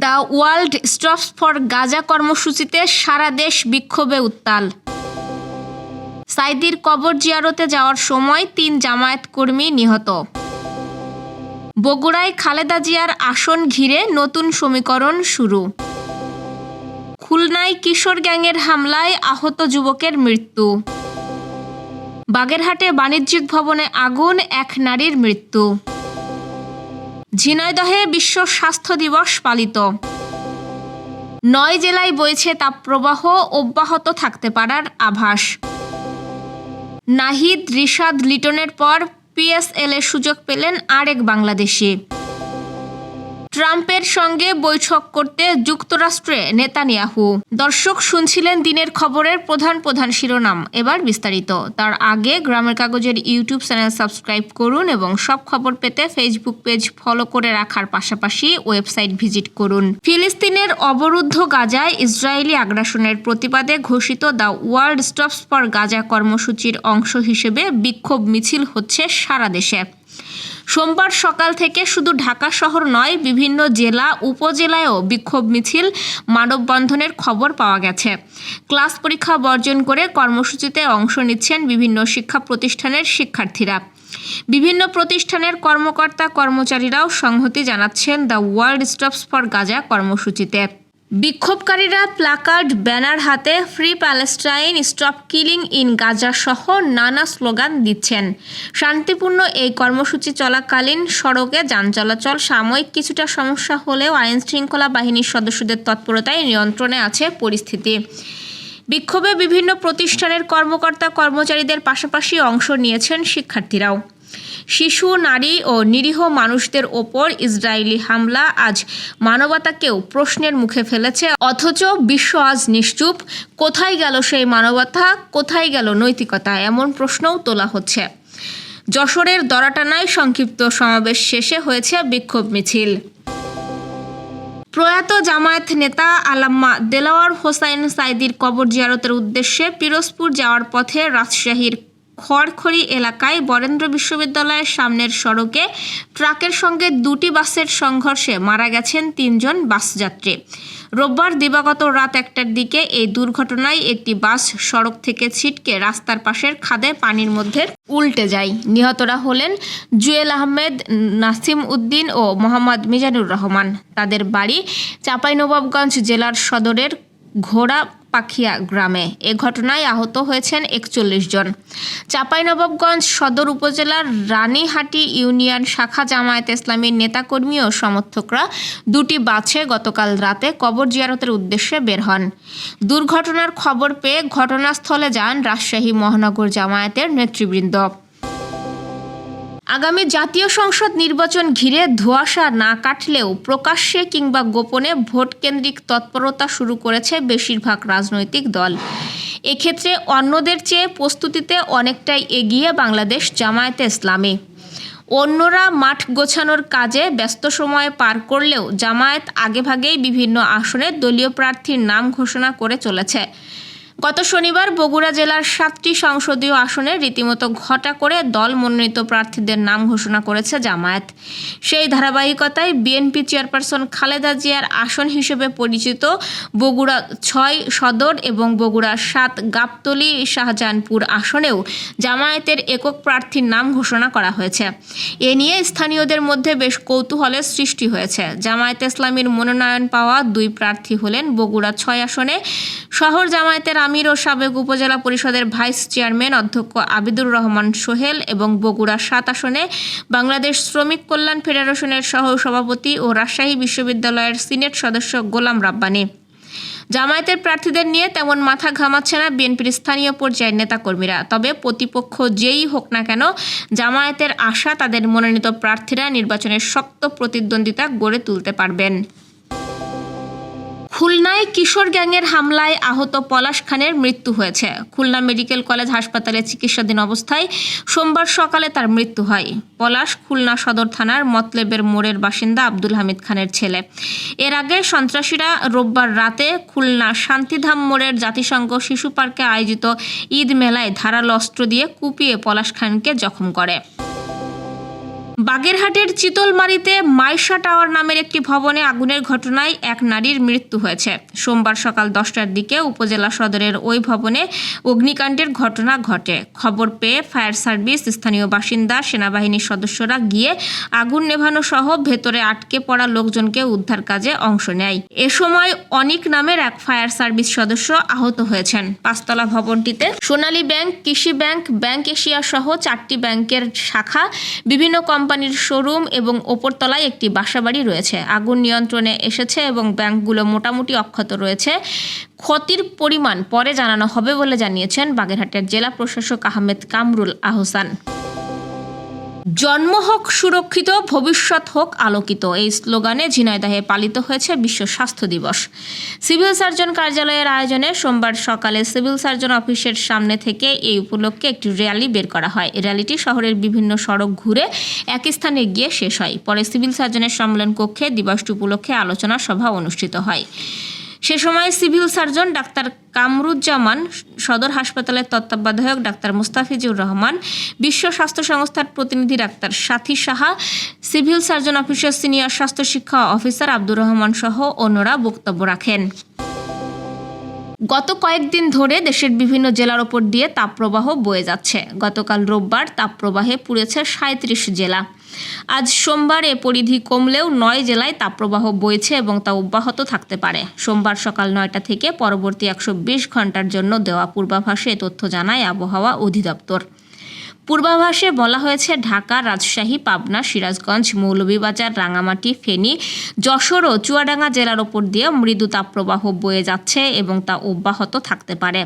The world stops for Gaza কর্মসূচিতে সারা দেশ বিক্ষোভে উত্তাল। সাইদির কবর জিয়ারতে যাওয়ার সময় তিন জামায়াত কর্মী নিহত। বগুড়ায় খালেদা জিয়ার আসন ঘিরে নতুন সমীকরণ শুরু। খুলনায় কিশোর গ্যাংয়ের হামলায় আহত যুবকের মৃত্যু। বাগেরহাটে বাণিজ্যিক ভবনে আগুন, এক নারীর মৃত্যু। ঝিনাইদহে বিশ্ব স্বাস্থ্য দিবস পালিত। নয় জেলায় বইছে তাপপ্রবাহ অব্যাহত থাকতে পারার আভাস। নাহিদ, রিশাদ, লিটনের পর পিএসএল এর সুযোগ পেলেন আরেক বাংলাদেশি। ট্রাম্পের সঙ্গে বৈঠক করতে যুক্তরাষ্ট্রে নেতানিয়াহু। দর্শক শুনছিলেন দিনের খবরের প্রধান প্রধান শিরোনাম। এবার বিস্তারিত। তার আগে গ্রামের কাগজের ইউটিউব চ্যানেল সাবস্ক্রাইব করুন এবং সব খবর পেতে ফেসবুক পেজ ফলো করে রাখার পাশাপাশি ওয়েবসাইট ভিজিট করুন। ফিলিস্তিনের অবরুদ্ধ গাজায় ইসরায়েলি আগ্রাসনের প্রতিবাদে ঘোষিত the world stops for Gaza কর্মসূচির অংশ হিসেবে বিক্ষোভ মিছিল হচ্ছে সারা দেশে। সোমবার সকাল থেকে শুধু ঢাকা শহর নয়, বিভিন্ন জেলা, উপজেলায়ও বিক্ষোভ মিছিল, মানববন্ধনের খবর পাওয়া গেছে। ক্লাস পরীক্ষা বর্জন করে কর্মসূচিতে অংশ নিচ্ছেন বিভিন্ন শিক্ষা প্রতিষ্ঠানের শিক্ষার্থীরা। বিভিন্ন প্রতিষ্ঠানের কর্মকর্তা কর্মচারীরাও সংহতি জানাচ্ছেন the world stops for Gaza কর্মসূচিতে। বিক্ষোভকারীরা প্লাকার্ড ব্যানার হাতে free Palestine stop killing in Gaza সহ নানা স্লোগান দিচ্ছেন। শান্তিপূর্ণ এই কর্মসূচি চলাকালীন সড়কে যান চলাচল সাময়িক কিছুটা সমস্যা হলেও আইন শৃঙ্খলা বাহিনীর সদস্যদের তৎপরতায় নিয়ন্ত্রণে আছে পরিস্থিতি। বিক্ষোভে বিভিন্ন প্রতিষ্ঠানের কর্মকর্তা কর্মচারীদের পাশাপাশি অংশ নিয়েছেন শিক্ষার্থীরাও। শিশু, নারী ও নিরীহ মানুষদের ওপর ইসরায়েলি হামলা আজ মানবতাকেও প্রশ্নের মুখে ফেলেছে। অথচ বিশ্ব আজ নিশ্চুপ। কোথায় গেল সেই মানবতা? কোথায় গেল নৈতিকতা? এমন প্রশ্নও তোলা হচ্ছে। যশোরের দরাটানায় সংক্ষিপ্ত সমাবেশ শেষে হয়েছে বিক্ষোভ মিছিল। প্রয়াত জামায়াত নেতা আলাম্মা দেলাওয়ার হোসাইন সাইদির কবর জিয়ারতের উদ্দেশ্যে পিরোজপুর যাওয়ার পথে রাজশাহীর খড়খড়ি এলাকায় বরেন্দ্র বিশ্ববিদ্যালয়ের সামনের সড়কে ট্রাকের সঙ্গে দুটি বাসের সংঘর্ষে মারা গেছেন তিনজন বাসযাত্রী রোববার দিবাগত রাত একটার দিকে এই দুর্ঘটনায় একটি বাস সড়ক থেকে ছিটকে রাস্তার পাশের খাদে পানির মধ্যে উল্টে যায়। নিহতরা হলেন জুয়েল আহমেদ, নাসিম উদ্দিন ও মোহাম্মদ মিজানুর রহমান। তাদের বাড়ি চাঁপাইনবাবগঞ্জ জেলার সদরের ঘোড়া পাখিয়া গ্রামে। এ ঘটনায় আহত হয়েছেন একচল্লিশ জন। চাঁপাইনবাবগঞ্জ সদর উপজেলার রানীহাটি ইউনিয়ন শাখা জামায়াত ইসলামীর নেতাকর্মী ও সমর্থকরা দুটি বাছে গতকাল রাতে কবর জিয়ারতের উদ্দেশ্যে বের হন। দুর্ঘটনার খবর পেয়ে ঘটনাস্থলে যান রাজশাহী মহানগর জামায়াতের নেতৃবৃন্দ। আগামী জাতীয় সংসদ নির্বাচন ঘিরে ধোঁয়াশা না কাটলেও প্রকাশ্যে কিংবা গোপনে ভোট কেন্দ্রিক তৎপরতা শুরু করেছে বেশিরভাগ রাজনৈতিক দল। এক্ষেত্রে অন্যদের চেয়ে প্রস্তুতিতে অনেকটাই এগিয়ে বাংলাদেশ জামায়াতে ইসলামী। অন্যরা মাঠ গোছানোর কাজে ব্যস্ত সময়ে পার করলেও জামায়াত আগেভাগেই বিভিন্ন আসনে দলীয় প্রার্থীর নাম ঘোষণা করে চলেছে। গত শনিবার বগুড়া জেলার সাতটি সংসদীয় আসনে রীতিমতো ঘটা করে দল মনোনীত প্রার্থীদের নাম ঘোষণা করেছে জামায়াত। সেই ধারাবাহিকতায় বিএনপি চেয়ারপারসন খালেদা জিয়ার আসন হিসেবে পরিচিত বগুড়া ছয় সদর এবং বগুড়া সাত গাবতলি শাহজাহানপুর আসনেও জামায়াতের একক প্রার্থীর নাম ঘোষণা করা হয়েছে। এ নিয়ে স্থানীয়দের মধ্যে বেশ কৌতূহলের সৃষ্টি হয়েছে। জামায়াত ইসলামীর মনোনয়ন পাওয়া দুই প্রার্থী হলেন বগুড়া ছয় আসনে। শহর জামায়াতের আমির ও সাবেক উপজেলা পরিষদের ভাইস চেয়ারম্যান অধ্যক্ষ আবিদুর রহমান সোহেল এবং বগুড়া সাত আসনে বাংলাদেশ শ্রমিক কল্যাণ ফেডারেশনের সহ সভাপতি ও রাজশাহী বিশ্ববিদ্যালয়ের সিনেট সদস্য গোলাম রাব্বানি। জামায়াতের প্রার্থীদের নিয়ে তেমন মাথা ঘামাচ্ছে না বিএনপির স্থানীয় পর্যায়ের নেতাকর্মীরা। তবে প্রতিপক্ষ যেই হোক না কেন, জামায়াতের আশা তাদের মনোনীত প্রার্থীরা নির্বাচনের শক্ত প্রতিদ্বন্দ্বিতা গড়ে তুলতে পারবেন। খুলনায় কিশোর গ্যাংয়ের হামলায় আহত পলাশ খানের মৃত্যু হয়েছে। খুলনা মেডিকেল কলেজ হাসপাতালে চিকিৎসাধীন অবস্থায় সোমবার সকালে তার মৃত্যু হয়। পলাশ খুলনা সদর থানার মতলেবের মোড়ের বাসিন্দা আব্দুল হামিদ খানের ছেলে। এর আগে সন্ত্রাসীরা রোববার রাতে খুলনা শান্তিধাম মোড়ের জাতিসংঘ শিশু পার্কে আয়োজিত ঈদ মেলায় ধারালো অস্ত্র দিয়ে কুপিয়ে পলাশ খানকে জখম করে। বাগেরহাটের চিতলমারিতে মাইশা টাওয়ার নামের একটি ভবনে আগুনের ঘটনায় এক নারীর মৃত্যু হয়েছে। সোমবার সকাল দশটার দিকে উপজেলা সদরের ওই ভবনে অগ্নিকাণ্ডের ঘটনা ঘটে। খবর পেয়ে ফায়ার সার্ভিস, স্থানীয় বাসিন্দা, সেনাবাহিনীর সদস্যরা গিয়ে আগুন নেভানো সহ ভেতরে আটকে পড়া লোকজনকে উদ্ধার কাজে অংশ নেয়। এ সময় অনিক নামের এক ফায়ার সার্ভিস সদস্য আহত হয়েছেন। পাঁচতলা ভবনটিতে Sonali bank, Krishi bank bank Asia সহ চারটি ব্যাংকের শাখা, বিভিন্ন কোম্পানির শোরুম এবং ওপরতলায় একটি বাসাবাড়ি রয়েছে। আগুন নিয়ন্ত্রণে এসেছে এবং ব্যাংকগুলো মোটামুটি অক্ষত রয়েছে। ক্ষতির পরিমাণ পরে জানানো হবে বলে জানিয়েছেন বাগেরহাটের জেলা প্রশাসক আহমেদ কামরুল আহসান। জন্ম হোক সুরক্ষিত, ভবিষ্যৎ হোক আলোকিত। এই স্লোগানে ঝিনাইদহে পালিত হয়েছে বিশ্ব স্বাস্থ্য দিবস। সিভিল সার্জন কার্যালয়ের আয়োজনে সোমবার সকালে সিভিল সার্জন অফিসের সামনে থেকে এই উপলক্ষে একটি র্যালি বের করা হয়। র্যালিটি শহরের বিভিন্ন সড়ক ঘুরে এক স্থানে গিয়ে শেষ হয়। পরে সিভিল সার্জনের সম্মেলন কক্ষে দিবসটি উপলক্ষে আলোচনা সভা অনুষ্ঠিত হয়। সে সময় সিভিল সার্জন ডাক্তার কামরুজ্জামান সদর হাসপাতালের তত্ত্বাবধায়ক ডাক্তার মুস্তাফিজুর রহমান, বিশ্ব স্বাস্থ্য সংস্থার প্রতিনিধি doctor Sathi Saha, civil surgeon অফিসের সিনিয়র স্বাস্থ্য শিক্ষা অফিসার আব্দুর রহমান সহ অন্যরা বক্তব্য রাখেন। গত কয়েকদিন ধরে দেশের বিভিন্ন জেলার ওপর দিয়ে তাপপ্রবাহ বয়ে যাচ্ছে। গতকাল রোববার তাপপ্রবাহে পুড়েছে সাঁত্রিশ জেলা। আজ সোমবার এ পরিধি কমলেও নয় জেলায় তাপপ্রবাহ বইছে এবং তা অব্যাহত থাকতে পারে। সোমবার সকাল নয়টা থেকে পরবর্তী একশো বিশ ঘণ্টার জন্য দেওয়া পূর্বাভাসে তথ্য জানায় আবহাওয়া অধিদপ্তর। পূর্বাভাসে বলা হয়েছে, ঢাকা, রাজশাহী, পাবনা, সিরাজগঞ্জ, মৌলভীবাজার, রাঙামাটি, ফেনী, যশোর ও চুয়াডাঙ্গা জেলার ওপর দিয়ে মৃদু তাপপ্রবাহ বয়ে যাচ্ছে এবং তা অব্যাহত থাকতে পারে।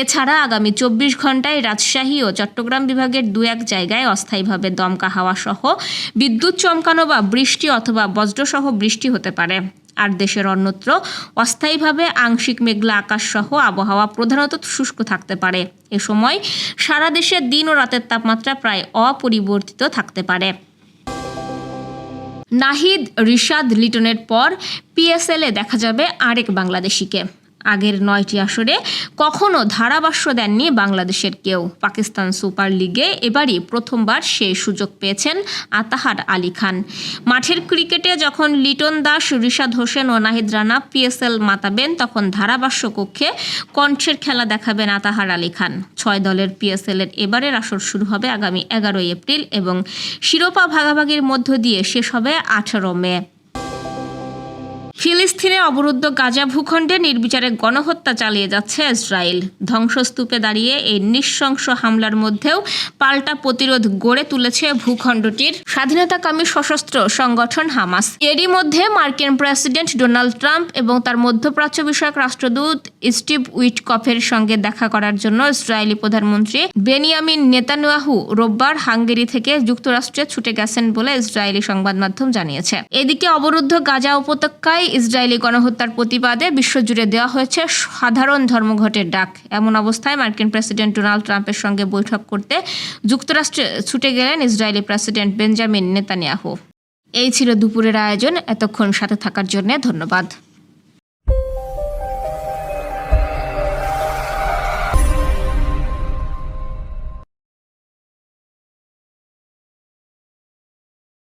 এছাড়া আগামী চব্বিশ ঘন্টায় রাজশাহী ও চট্টগ্রাম বিভাগের দু এক জায়গায় অস্থায়ীভাবে দমকা হাওয়া সহ বিদ্যুৎ চমকানো বা বৃষ্টি অথবা বজ্রসহ বৃষ্টি হতে পারে। আর দেশের অন্যত্র অস্থায়ীভাবে আংশিক মেঘলা আকাশ সহ আবহাওয়া প্রধানত শুষ্ক থাকতে পারে। এ সময় সারা দেশে দিন ও রাতের তাপমাত্রা প্রায় অপরিবর্তিত থাকতে পারে। নাহিদ, রিশাদ, লিটনের পর পিএসএলে দেখা যাবে আরেক বাংলাদেশিকে। আগের নয়টি আসরে কখনো ধারাভাষ্য দেননি বাংলাদেশের কেউ। পাকিস্তান সুপার লিগে এবারই প্রথমবার সেই সুযোগ পেয়েছেন আতাহার আলী খান। মাঠের ক্রিকেটে যখন লিটন দাস, রিশাদ হোসেন ও নাহিদ রানা পিএসএল মাতাবেন, তখন ধারাভাষ্য কক্ষে কণ্ঠের খেলা দেখাবেন আতাহার আলী খান। ছয় দলের পিএসএল এর এবারের আসর শুরু হবে আগামী এগারোই এপ্রিল এবং শিরোপা ভাগাভাগির মধ্য দিয়ে শেষ হবে আঠারো মে। ফিলিস্তিনে অবরুদ্ধ গাজা ভূখণ্ডে নির্বিচারে গণহত্যা চালিয়ে যাচ্ছে ইসরায়েল। ধ্বংসস্তূপে দাঁড়িয়ে এই নৃশংস হামলার মধ্যেও পাল্টা প্রতিরোধ গড়ে তুলেছে ভূখণ্ডটির স্বাধীনতাকামী সশস্ত্র সংগঠন হামাস। এরই মধ্যে মার্কিন প্রেসিডেন্ট ডোনাল্ড ট্রাম্প এবং তার মধ্যপ্রাচ্য বিষয়ক রাষ্ট্রদূত স্টিভ উইটকফের সঙ্গে দেখা করার জন্য ইসরায়েলি প্রধানমন্ত্রী বেনিয়ামিন নেতানিয়াহু রোববার হাঙ্গেরি থেকে যুক্তরাষ্ট্রে ছুটে গেছেন বলে ইসরায়েলি সংবাদ মাধ্যম জানিয়েছে। এদিকে অবরুদ্ধ গাজা উপত্যকায় ইসরায়েলি গণহত্যার প্রতিবাদে বিশ্বজুড়ে দেওয়া হয়েছে সাধারণ ধর্মঘটের ডাক। এমন অবস্থায় মার্কিন প্রেসিডেন্ট ডোনাল্ড ট্রাম্পের সঙ্গে বৈঠক করতে যুক্তরাষ্ট্রে ছুটে গেলেন ইসরায়েলি প্রেসিডেন্ট বেঞ্জামিন নেতানিয়াহু। এই ছিল দুপুরের আয়োজন। এতক্ষণ সাথে থাকার জন্য ধন্যবাদ।